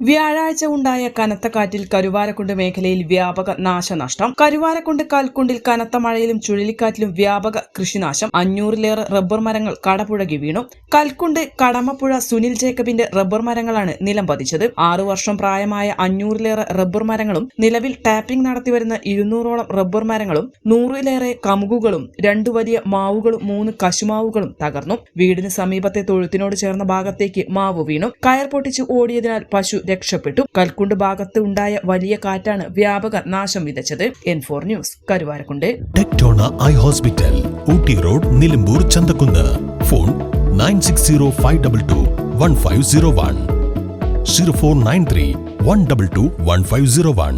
വ്യാഴാഴ്ച ഉണ്ടായ കനത്ത കാറ്റിൽ കരുവാരക്കുണ്ട് മേഖലയിൽ വ്യാപക നാശനഷ്ടം. കരുവാരക്കുണ്ട് കാൽക്കുണ്ടിൽ കനത്ത മഴയിലും ചുഴലിക്കാറ്റിലും വ്യാപക കൃഷിനാശം. അഞ്ഞൂറിലേറെ റബ്ബർ മരങ്ങൾ കടപുഴകി വീണു. കൽക്കുണ്ട് കടമപ്പുഴ സുനിൽ ജേക്കബിന്റെ റബ്ബർ മരങ്ങളാണ് നിലം പതിച്ചത്. ആറു വർഷം പ്രായമായ അഞ്ഞൂറിലേറെ റബ്ബർ മരങ്ങളും നിലവിൽ ടാപ്പിംഗ് നടത്തിവരുന്ന ഇരുന്നൂറോളം റബ്ബർ മരങ്ങളും നൂറിലേറെ കമുകുകളും രണ്ടു വലിയ മാവുകളും മൂന്ന് കശുമാവുകളും തകർന്നു. വീടിന് സമീപത്തെ തൊഴുത്തിനോട് ചേർന്ന ഭാഗത്തേക്ക് മാവ് വീണു. കയർ പൊട്ടിച്ച് ഓടിയതിനാൽ പശു രക്ഷപ്പെട്ടു. കൽക്കുണ്ട് ഭാഗത്ത് ഉണ്ടായ വലിയ കാറ്റാണ് വ്യാപക നാശം വിതച്ചത്. N four news Karuvarakundu. Tectona eye hospital Ooty road Nilambur Chanthakkunnu. Phone nine six zero five double two one five zero one. Zero four nine three one double two one five zero one.